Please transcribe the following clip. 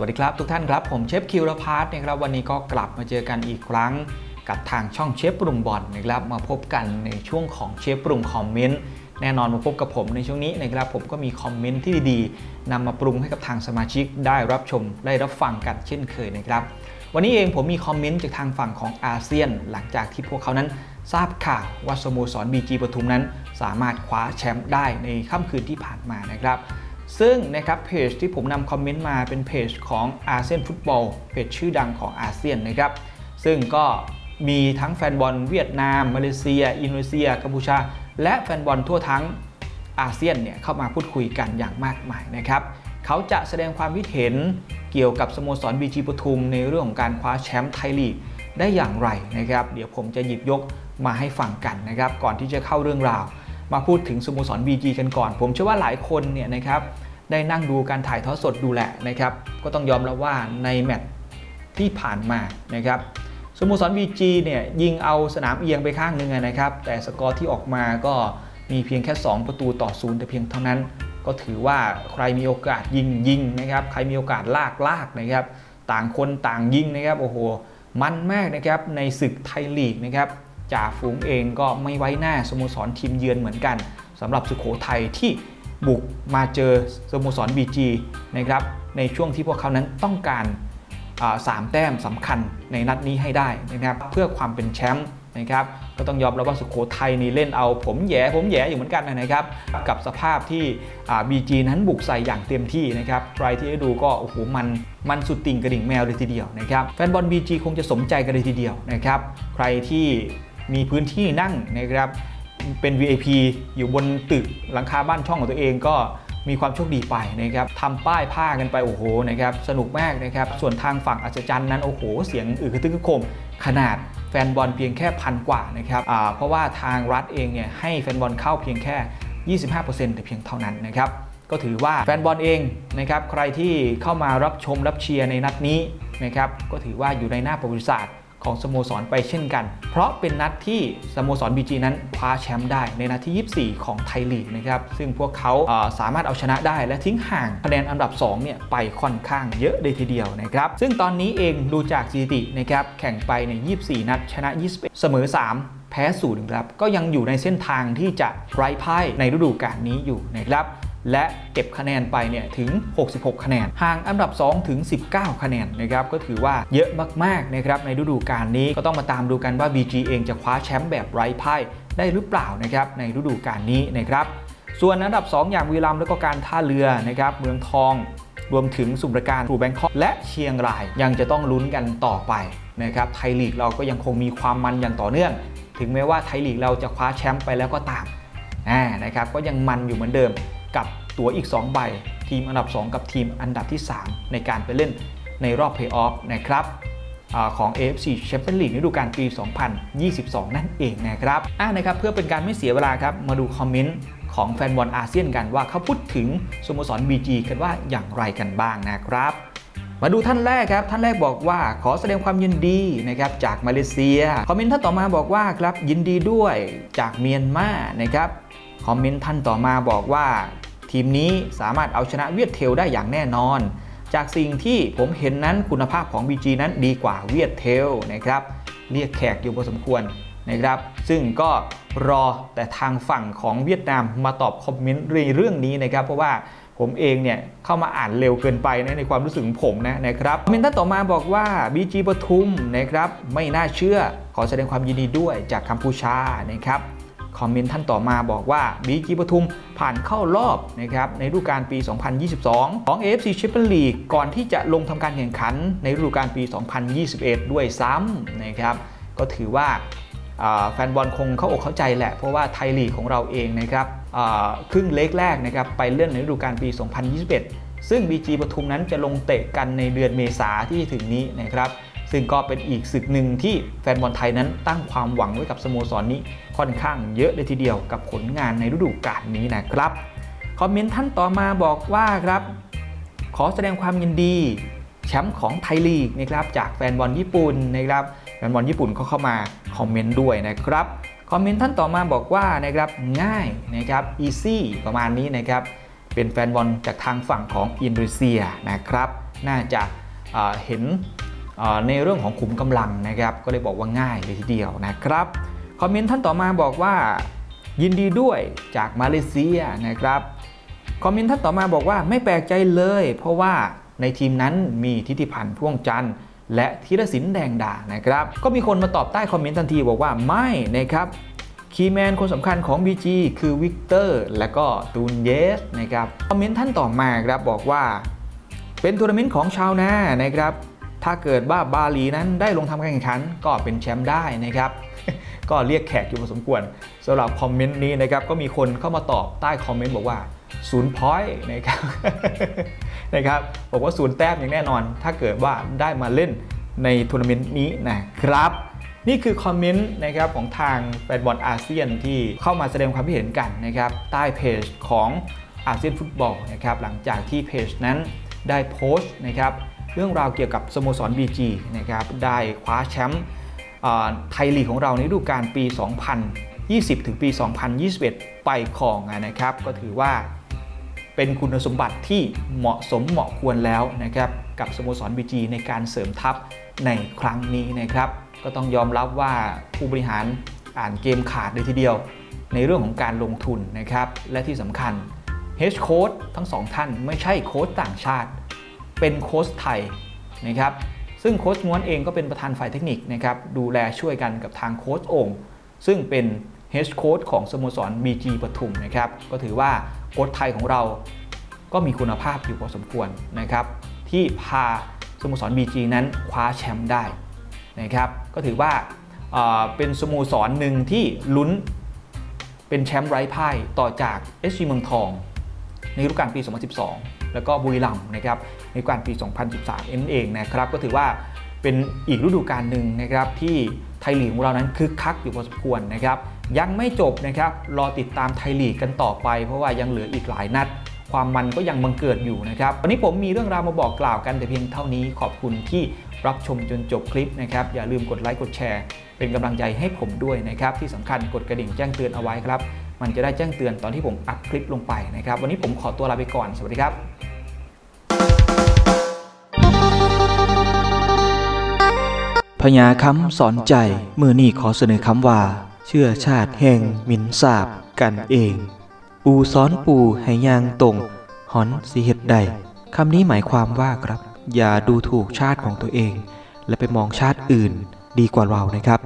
วัสดีครับทุกท่านครับ ผมเชฟคิวรพาร์ทนะครับวันนี้ก็กลับมาเจอกันอีกครั้ง กับทางช่องเชฟปรุงบอลนะครับมาพบกันในช่วงของเชฟปรุงคอมเมนต์แน่นอนมาพบกับผมในช่วงนี้นะครับผมก็มีคอมเมนต์ที่ดีๆนำมาปรุงให้กับทางสมาชิกได้รับชมได้รับฟังกันเช่นเคยนะครับ วันนี้เองผมมีคอมเมนต์จากทางฝั่งของอาเซียน หลังจากที่พวกเขานั้นทราบข่าวว่าสโมสรบีจีปทุมนั้น สามารถคว้าแชมป์ได้ในค่ำคืนที่ผ่านมานะครับ ซึ่งนะครับเพจที่ผมนำคอมเมนต์มาเป็นเพจของอาเซียนฟุตบอลเพจชื่อดังของอาเซียนนะครับ ซึ่งก็มีทั้งแฟนบอลเวียดนาม มาเลเซีย อินโดนีเซีย กัมพูชา และแฟนบอลทั่วทั้งอาเซียนเนี่ยเข้ามาพูดคุยกันอย่างมากมายนะครับ เขาจะแสดงความคิดเห็นเกี่ยวกับสโมสรบีจีปทุมในเรื่องของการคว้าแชมป์ไทยลีกได้อย่างไรนะครับ เดี๋ยวผมจะหยิบยกมาให้ฟังกันนะครับ ก่อนที่จะเข้าเรื่องราว มาพูดถึงสโมสร BG กันก่อน ผมเชื่อว่าหลายคนเนี่ยนะครับได้นั่งดูการถ่ายทอดสดดูแหละนะครับ ก็ต้องยอมรับว่าในแมตช์ที่ผ่านมานะครับสโมสร BG เนี่ยยิงเอาสนามเอียงไปข้างหนึงนะครับ แต่สกอร์ที่ออกมาก็มีเพียงแค่ 2 ประตูต่อศูนย์แต่เพียงเท่านั้น ก็ถือว่าใครมีโอกาสยิงยิงนะครับ ใครมีโอกาสลากลากนะครับ ต่างคนต่างยิงนะครับ โอ้โห มันมากนะครับ ในศึกไทยลีกนะครับ จ่าฝูงเองก็ไม่ไว้หน้าสโมสรทีมเยือนเหมือนกันสำหรับสุโขทัยที่บุกมาเจอสโมสร BG นะครับในช่วงที่พวกเขานั้นต้องการสามแต้มสำคัญในนัดนี้ให้ได้นะครับเพื่อความเป็นแชมป์นะครับก็ต้องยอมรับว่าสุโขทัยนี่เล่นเอาผมแย่ผมแย่อยู่เหมือนกันนะครับ กับสภาพที่อ่า BG นั้นบุกใส่อย่างเต็มที่นะครับใครที่ได้ดูก็โอ้โหมันมันสุดติ่งกระดิ่งแมวเลยทีเดียวนะครับแฟนบอล BG คงจะสมใจกันเลยทีเดียวนะครับใครที่ มีพื้นที่นั่งนะครับเป็น VIP อยู่บนตึกหลังคาบ้านช่องของตัวเองก็มีความโชคดีไปนะครับทำป้ายผ้ากันไปโอ้โหนะครับสนุกมากนะครับส่วนทางฝั่งอัศจรรย์นั้นโอ้โห เสียงอึกระทึกระโคมขนาดแฟนบอลเพียงแค่พันกว่านะครับอ่าเพราะว่าทางรัฐเองเนี่ยให้แฟนบอลเข้าเพียงแค่ 25%แต่เพียงเท่านั้นนะครับก็ถือว่าแฟนบอลเองนะครับใครที่เข้ามารับชมรับเชียร์ในนัดนี้นะครับก็ถือว่าอยู่ในหน้าประวัติศาสตร์ ของสโมสรไปเช่นกัน เพราะเป็นนัดที่สโมสร BG นั้นคว้าแชมป์ได้ในนัดที่ 24 ของไทยลีกนะครับซึ่งพวกเขาสามารถเอาชนะได้และทิ้งห่างคะแนนอันดับ2เนี่ยไปค่อนข้างเยอะเลยทีเดียวนะครับซึ่งตอนนี้เองดูจากสถิตินะครับแข่งไปใน 24 นัดชนะ 21 เสมอ 3แพ้ศูนย์ครับก็ยังอยู่ในเส้นทางที่จะไร้พ่ายในฤดูกาลนี้อยู่นะครับ และเก็บคะแนนไปเนี่ยถึง 66 คะแนน ห่างอันดับ 2 ถึง 19 คะแนนนะครับก็ถือว่าเยอะมากๆนะครับในฤดูกาลนี้ก็ต้องมาตามดูกันว่า BG เองจะคว้าแชมป์แบบไร้พ่ายได้หรือเปล่านะครับในฤดูกาลนี้นะครับส่วนอันดับ 2 อย่างบุรีรัมแล้วก็การท่าเรือนะครับเมืองทอง รวมถึงสมุทรปราการทรูแบงคอกและเชียงรายยังจะต้องลุ้นกันต่อไปนะครับไทยลีกเราก็ยังคงมีความมันอย่างต่อเนื่อง ถึงแม้ว่าไทยลีกเราจะคว้าแชมป์ไปแล้วก็ตามนะครับก็ยังมันอยู่เหมือนเดิม กับตั๋วอีก 2 ใบ ทีมอันดับ 2 กับทีมอันดับที่ 3 ในการไปเล่นในรอบเพย์ออฟนะครับอของ AFC Champions League ฤดูกาลปี 2022 นั่นเองนะครับอ่านะครับ เพื่อเป็นการไม่เสียเวลาครับ มาดูคอมเมนต์ของแฟนบอลอาเซียนกันว่าเขาพูดถึงสโมสร BG กันว่าอย่างไรกันบ้างนะครับ มาดูท่านแรกครับ ท่านแรกบอกว่าขอแสดงความยินดีนะครับจากมาเลเซีย คอมเมนต์ท่านต่อมาบอกว่าครับยินดีด้วยจากเมียนมานะครับ คอมเมนต์ท่านต่อมาบอกว่า ทีมนี้สามารถเอาชนะเวียดเทลได้อย่างแน่นอน จากสิ่งที่ผมเห็นนั้นคุณภาพของ BG นั้นดีกว่าเวียดเทลนะครับเรียกแขกอยู่พอสมควรนะครับ ซึ่งก็รอแต่ทางฝั่งของเวียดนามมาตอบคอมเมนต์เรื่องนี้นะครับ เพราะว่าผมเองเนี่ยเข้ามาอ่านเร็วเกินไปนะในความรู้สึกของผมนะนะครับคอมเมนต์ท่านต่อมาบอกว่า BG ปทุมนะครับไม่น่าเชื่อขอแสดงความยินดีด้วยจากกัมพูชานะครับ คอมเมนต์ท่านต่อมาบอกว่าบีจีปทุมผ่านเข้ารอบนะครับในฤดูกาลปี 2022 ของ AFC Champions League ก่อนที่จะลงทำการแข่งขันในฤดูกาลปี 2021 ด้วยซ้ำนะครับก็ถือว่าแฟนบอลคงเข้าอกเข้าใจแหละ เพราะว่าไทยลีกของเราเองนะครับครึ่งเล็กแรกนะครับไปเล่นในฤดูกาลปี 2021 ซึ่ง BG ปทุมนั้นจะลงเตะกันในเดือนเมษาที่ถึงนี้นะครับ ซึ่งก็เป็นอีกศึกหนึ่งที่แฟนบอลไทยนั้นตั้งความหวังไว้กับสโมสรนี้ค่อนข้างเยอะเลยทีเดียวกับผลงานในฤดูกาลนี้นะครับคอมเมนต์ท่านต่อมาบอกว่าครับ ขอแสดงความยินดีแชมป์ของไทยลีกนะครับจากแฟนบอลญี่ปุ่นนะครับแฟนบอลญี่ปุ่นเขาเข้ามาคอมเมนต์ด้วยนะครับคอมเมนต์ท่านต่อมาบอกว่านะครับง่ายนะครับ easy ประมาณนี้นะครับเป็นแฟนบอลจากทางฝั่งของอินโดนีเซียนะครับ น่าจะเอ่อเห็น ในเรื่องของขุมกำลังนะครับ ก็เลยบอกว่าง่ายเลยทีเดียวนะครับ คอมเมนต์ท่านต่อมาบอกว่า ยินดีด้วยจากมาเลเซียนะครับ คอมเมนต์ท่านต่อมาบอกว่าไม่แปลกใจเลย เพราะว่าในทีมนั้นมีทิติพันธ์พ่วงจันทร์และธีรศิลป์แดงดานะครับ ก็มีคนมาตอบใต้คอมเมนต์ทันทีบอกว่าไม่นะครับคีย์แมนคนสำคัญของ BG คือวิกเตอร์และก็ตูนเยสนะครับ คอมเมนต์ท่านต่อมาครับบอกว่า เป็นทัวร์นาเมนต์ของชาวนานะครับ ถ้าเกิดว่าบาหลีนั้นได้ลงทำการแข่งขันก็เป็นแชมป์ได้นะครับ ก็เรียกแขกอยู่พอสมควรสำหรับคอมเมนต์นี้นะครับก็มีคนเข้ามาตอบใต้คอมเมนต์บอกว่าศูนย์พอยต์นะครับนะครับบอกว่าศูนย์แต้มอย่างแน่นอน ถ้าเกิดว่าได้มาเล่นในทัวร์นาเมนต์นี้นะครับ นี่คือคอมเมนต์นะครับของทางแฟนบอลอาเซียนที่เข้ามาแสดงความคิดเห็นกันนะครับใต้เพจของอาเซียนฟุตบอลนะครับหลังจากที่เพจนั้นได้โพสต์นะครับ เรื่องราวเกี่ยวกับสโมสร BG นะครับได้คว้าแชมป์ไทยลีกของเราในฤดูกาลปี 2020 ถึงปี 2021 ไปครองนะครับ ก็ถือว่าเป็นคุณสมบัติที่เหมาะสมเหมาะควรแล้วนะครับกับสโมสร BG ในการเสริมทัพในครั้งนี้นะครับ ก็ต้องยอมรับว่าผู้บริหารอ่านเกมขาดเลยทีเดียว ในเรื่องของการลงทุนนะครับ และที่สำคัญ Head Coach ทั้งสองท่านไม่ใช่โค้ชต่างชาติ เป็นโค้ชไทยนะครับซึ่งโค้ชง้วนเองก็เป็นประธานฝ่ายเทคนิคนะครับดูแลช่วยกันกับทางโค้ชโองค์ ซึ่งเป็นเฮดโค้ชของสโมสร BG ปทุมนะครับก็ถือว่าโค้ชไทยของเราก็มีคุณภาพอยู่พอสมควรนะครับที่พาสโมสร BG นั้นคว้าแชมป์ได้นะครับก็ถือว่าเป็นสโมสรหนึ่งที่ลุ้นเป็นแชมป์ไร้พ่ายต่อจาก SG เมืองทอง ในฤดูกาลปี 2012 แล้วก็บุรีรัมย์นะครับในกาลปี 2013 นั่นเองนะครับก็ถือว่าเป็นอีกฤดูกาลหนึ่งนะครับที่ไทยลีกของเรานั้นคึกคักอยู่พอสมควรนะครับยังไม่จบนะครับรอติดตามไทยลีกกันต่อไป เพราะว่ายังเหลืออีกหลายนัด ความมันก็ยังบังเกิดอยู่นะครับวันนี้ผมมีเรื่องราวมาบอกกล่าวกันแต่เพียงเท่านี้ขอบคุณที่รับชมจนจบคลิปนะครับอย่าลืมกดไลค์กดแชร์ เป็นกำลังใจให้ผมด้วยนะครับที่สำคัญกดกระดิ่งแจ้งเตือนเอาไว้ครับมันจะได้แจ้งเตือนตอนที่ผมอัพคลิปลงไปนะครับวันนี้ผมขอตัวลาไปก่อนสวัสดีครับ พญาคำสอนใจเมื่อนี่ขอเสนอคำว่า เชื่อชาติแห่งหมินสาบกันเอง ปูซ้อนปูให้ยางตรงหอนสิเหตุใดคำนี้หมายความว่าครับ อย่าดูถูกชาติของตัวเอง และไปมองชาติอื่นดีกว่าเรานะครับ